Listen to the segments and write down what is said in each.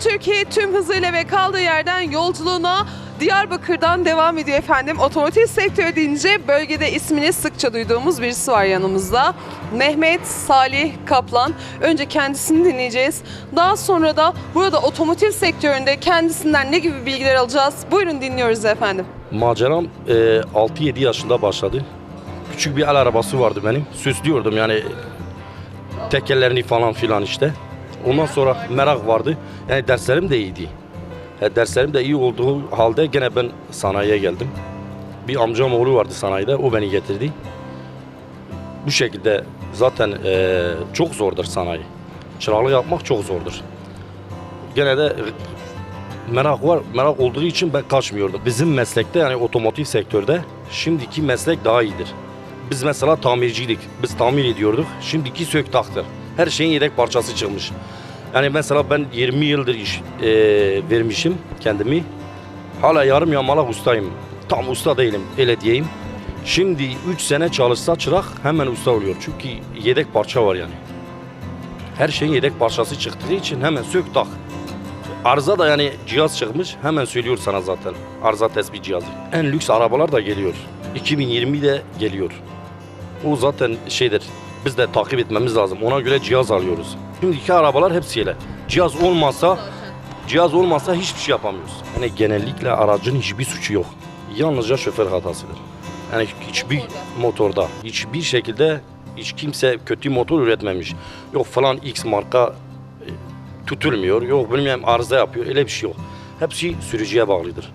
Türkiye tüm hızıyla ve kaldığı yerden yolculuğuna Diyarbakır'dan devam ediyor efendim. Otomotiv sektörü deyince bölgede ismini sıkça duyduğumuz birisi var yanımızda. Mehmet Salih Kaplan. Önce kendisini dinleyeceğiz. Daha sonra da burada otomotiv sektöründe kendisinden ne gibi bilgiler alacağız? Buyurun dinliyoruz efendim. Maceram e, 6-7 yaşında başladı. Küçük bir el arabası vardı benim. Süslüyordum yani tekerlerini falan filan işte. Ondan sonra merak vardı. Yani derslerim de iyiydi. E, derslerim de iyi olduğu halde gene ben sanayiye geldim. Bir amcam oğlu vardı sanayide. O beni getirdi. Bu şekilde zaten e, çok zordur sanayi. Çıraklık yapmak çok zordur. Gene de merak var. Merak olduğu için ben kaçmıyordum. Bizim meslekte yani otomotiv sektörde şimdiki meslek daha iyidir. Biz mesela tamirciydik. Biz tamir ediyorduk. Şimdiki sök taktır. Her şeyin yedek parçası çıkmış. Yani mesela ben 20 yıldır iş e, vermişim kendimi. Hala yarım yamalak ustayım. Tam usta değilim öyle diyeyim. Şimdi 3 sene çalışsa çırak hemen usta oluyor. Çünkü yedek parça var yani. Her şeyin yedek parçası çıktığı için hemen sök tak. Arıza da yani cihaz çıkmış hemen söylüyor sana zaten. Arıza tespit cihazı. En lüks arabalar da geliyor. 2020'de geliyor. O zaten şeydir. Biz de takip etmemiz lazım. Ona göre cihaz alıyoruz. Şimdiki arabalar hepsiyle. Cihaz olmazsa cihaz olmazsa hiçbir şey yapamıyoruz. Yani genellikle aracın hiçbir suçu yok. Yalnızca şoför hatasıdır. Yani hiçbir motorda, hiçbir şekilde hiç kimse kötü motor üretmemiş. Yok falan X marka e, tutulmuyor. Yok bilmem arıza yapıyor. Öyle bir şey yok. Hepsi sürücüye bağlıdır.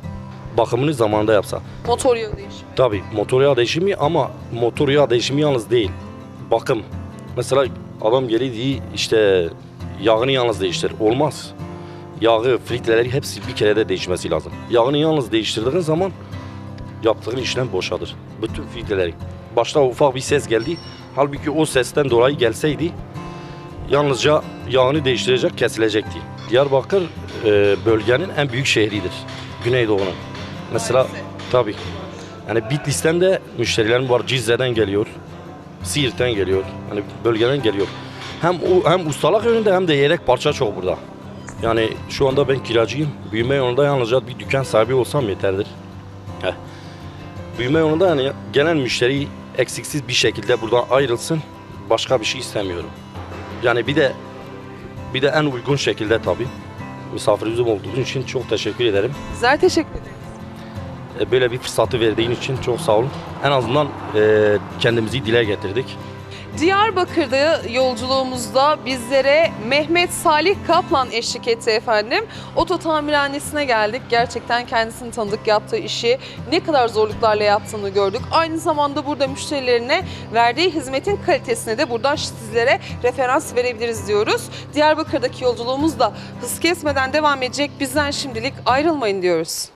Bakımını zamanında yapsa. Motor yağı değişimi. Tabii motor yağ değişimi ama motor yağ değişimi yalnız değil. Bakım. Mesela adam geliyor diye işte yağını yalnız değiştir. Olmaz. Yağı, filtreleri hepsi bir kere de değişmesi lazım. Yağını yalnız değiştirdiğin zaman yaptığın işlem boşadır. Bütün filtreleri. Başta ufak bir ses geldi. Halbuki o sesten dolayı gelseydi yalnızca yağını değiştirecek, kesilecekti. Diyarbakır e, bölgenin en büyük şehridir. Güneydoğu'nun. Mesela tabii. Yani Bitlis'ten de müşterilerim var. Cizre'den geliyor. Siirt'ten geliyor. Hani bölgeden geliyor. Hem hem ustalık yönünde hem de yedek parça çok burada. Yani şu anda ben kiracıyım. Büyüme yolunda yalnızca bir dükkan sahibi olsam yeterdir. Heh. Büyüme yolunda yani gelen müşteri eksiksiz bir şekilde buradan ayrılsın. Başka bir şey istemiyorum. Yani bir de bir de en uygun şekilde tabii. Misafirimizim olduğu için çok teşekkür ederim. Bizler teşekkür ederiz. E, böyle bir fırsatı verdiğin için çok sağ olun. En azından e, kendimizi dile getirdik. Diyarbakır'da yolculuğumuzda bizlere Mehmet Salih Kaplan eşlik etti efendim. Oto tamirhanesine geldik. Gerçekten kendisini tanıdık yaptığı işi ne kadar zorluklarla yaptığını gördük. Aynı zamanda burada müşterilerine verdiği hizmetin kalitesine de buradan sizlere referans verebiliriz diyoruz. Diyarbakır'daki yolculuğumuz da hız kesmeden devam edecek. Bizden şimdilik ayrılmayın diyoruz.